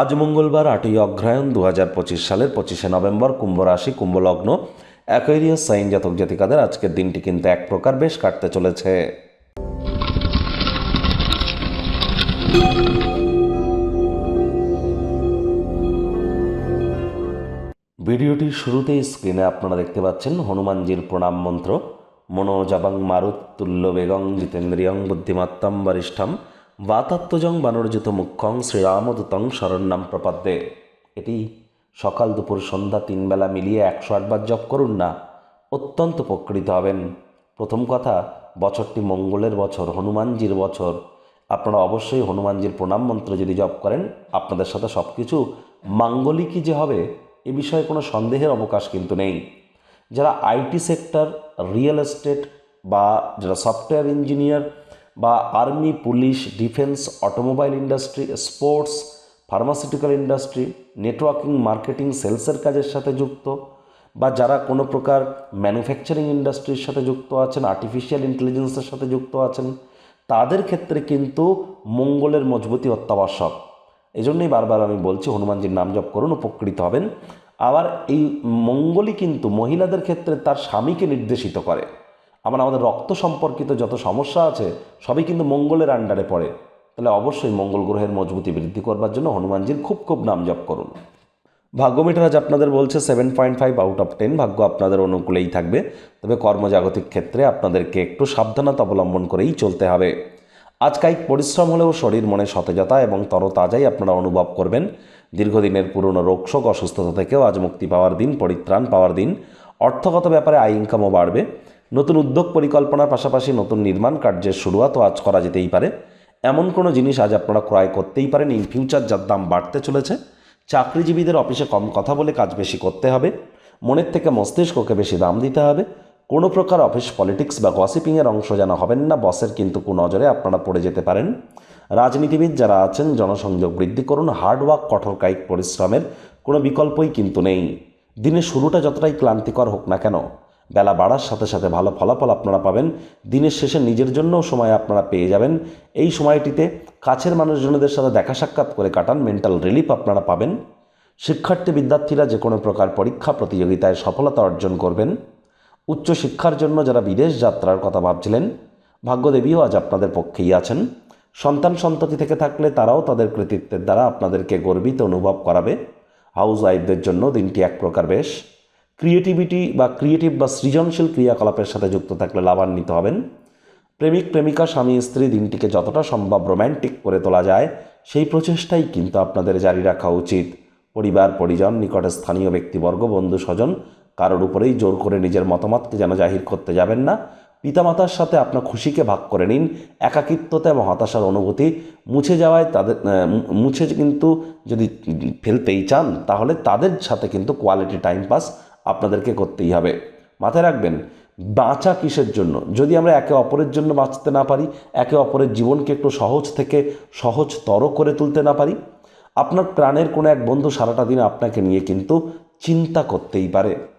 আজ মঙ্গলবার আটই অগ্রহায়ণ দু হাজার পঁচিশ সালের পঁচিশে নভেম্বর কুম্ভ রাশি কুম্ভলগ্ন। অ্যাকোয়ারিয়াস সাইন জাতক জাতিকাদের আজকের দিনটি কিন্তু এক প্রকার বেশ কাটতে চলেছে। ভিডিওটির শুরুতেই স্ক্রিনে আপনারা দেখতে পাচ্ছেন হনুমানজির প্রণাম মন্ত্র। মনোজাবাং মারুত তুল্য বেগং জিতেন্দ্রিয়ং বুদ্ধিমত্তম বরিষ্ঠম। বাতাত্মজং বানরজিত মুখ্যং শ্রীরামদূতং শরণ্যাম প্রপদ্যে এটি সকাল দুপুর সন্ধ্যা তিন বেলা মিলিয়ে একশো আটবার জপ করুন না অত্যন্ত উপকৃত হবেন প্রথম কথা বছরটি মঙ্গলের বছর হনুমানজির বছর আপনারা অবশ্যই হনুমানজির প্রণাম মন্ত্র যদি জপ করেন আপনাদের সাথে সব কিছু মাঙ্গলিকই যে হবে এ বিষয়ে কোনো সন্দেহের অবকাশ কিন্তু নেই যারা আইটি সেক্টর রিয়েল এস্টেট বা যারা সফটওয়্যার ইঞ্জিনিয়ার বা army, police, defence, automobile industry, sports, pharmaceutical industry, networking, marketing, সেলসের কাজের সাথে যুক্ত বা যারা কোনো প্রকার ম্যানুফ্যাকচারিং ইন্ডাস্ট্রির সাথে যুক্ত আছেন আর্টিফিশিয়াল ইন্টেলিজেন্সের সাথে যুক্ত আছেন, তাদের ক্ষেত্রে কিন্তু মঙ্গলের মজবুতি অত্যাবশ্যক। এই জন্যই বারবার আমি বলছি, হনুমানজির নাম জপ করুন, উপকৃত হবেন। আবার এই মঙ্গলই কিন্তু মহিলাদের ক্ষেত্রে তার স্বামীকে নির্দেশিত করে। আবার আমাদের রক্ত সম্পর্কিত যত সমস্যা আছে, সবই কিন্তু মঙ্গলের আন্ডারে পড়ে। তাহলে অবশ্যই মঙ্গল গ্রহের মজবুতি বৃদ্ধি করবার জন্য হনুমানজির খুব খুব নাম জপ করুন। ভাগ্য মিটার আজ আপনাদের বলছে seven point five out of ten ভাগ্য আপনাদের অনুকূলেই থাকবে। তবে কর্মজাগতিক ক্ষেত্রে আপনাদেরকে একটু সাবধানতা অবলম্বন করেই চলতে হবে। আজ পরিশ্রম হলেও শরীর মনে সতেজতা এবং তরতাজাই আপনারা অনুভব করবেন। দীর্ঘদিনের পুরনো রোগশোক অসুস্থতা থেকেও আজ মুক্তি পাওয়ার দিন, পরিত্রাণ পাওয়ার দিন। অর্থগত ব্যাপারে আয় ইনকামও বাড়বে। নতুন উদ্যোগ পরিকল্পনার পাশাপাশি নতুন নির্মাণ কার্যের শুরুয়াতও আজ করা যেতেই পারে। এমন কোনো জিনিস আজ আপনারা ক্রয় করতেই পারেন। ইন ফিউচার যার দাম বাড়তে চলেছে, চাকরিজীবীদের অফিসে কম কথা বলে কাজ বেশি করতে হবে, মনের থেকে মস্তিষ্ককে বেশি দাম দিতে হবে। কোনো প্রকার অফিস পলিটিক্স বা গসিপিংয়ের অংশ যেন হবেন না, বসের কিন্তু নজরে আপনারা পড়ে যেতে পারেন। রাজনীতিবিদ যারা আছেন, জনসংযোগ বৃদ্ধি করুন হার্ডওয়ার্ক কঠোর কায়িক পরিশ্রমের কোনো বিকল্পই কিন্তু নেই। দিনের শুরুটা যতটাই ক্লান্তিকর হোক না কেন বেলা বাড়ার সাথে সাথে ভালো ফলাফল আপনারা পাবেন। দিনের শেষে নিজের জন্যও সময় আপনারা পেয়ে যাবেন। এই সময়টিতে কাছের মানুষজনদের সাথে দেখা সাক্ষাৎ করে কাটান মেন্টাল রিলিফ আপনারা পাবেন। শিক্ষার্থী বিদ্যার্থীরা যে কোনো প্রকার পরীক্ষা প্রতিযোগিতায় সফলতা অর্জন করবেন। উচ্চশিক্ষার জন্য যারা বিদেশ যাত্রার কথা ভাবছিলেন, ভাগ্যদেবীও আজ আপনাদের পক্ষেই আছেন। সন্তান সন্ততি থেকে থাকলে তারাও তাদের কৃতিত্বের দ্বারা আপনাদেরকে গর্বিত অনুভব করাবে। হাউস ওয়াইফদের জন্য দিনটি এক প্রকার বেশ। ক্রিয়েটিভিটি বা ক্রিয়েটিভ বা সৃজনশীল ক্রিয়াকলাপের সাথে যুক্ত থাকলে লাভান্বিত হবেন। প্রেমিক, প্রেমিকা, স্বামী, স্ত্রী দিনটিকে যতটা সম্ভব রোম্যান্টিক করে তোলা যায়, সেই প্রচেষ্টাই কিন্তু আপনাদের জারি রাখা উচিত। পরিবার, পরিজন, নিকটে স্থানীয় ব্যক্তিবর্গ, বন্ধু, স্বজন, কারোর উপরেই জোর করে নিজের মতামতকে যেন জাহির করতে যাবেন না। পিতামাতার সাথে আপনার খুশিকে ভাগ করে নিন, একাকিত্বতা এবং হতাশার অনুভূতি মুছে যাওয়ায় তাদের মুছে কিন্তু যদি ফেলতেই চান, তাহলে তাদের সাথে কিন্তু কোয়ালিটি টাইম পাস আপনাদেরকে করতেই হবে। মাথায় রাখবেন, বাঁচা কিসের জন্য? যদি আমরা একে অপরের জন্য বাঁচতে না পারি, একে অপরের জীবনকে একটু সহজ থেকে সহজতর করে তুলতে না পারি, আপনার প্রাণের কোনো এক বন্ধু সারাটা দিন আপনাকে নিয়ে কিন্তু চিন্তা করতেই পারে।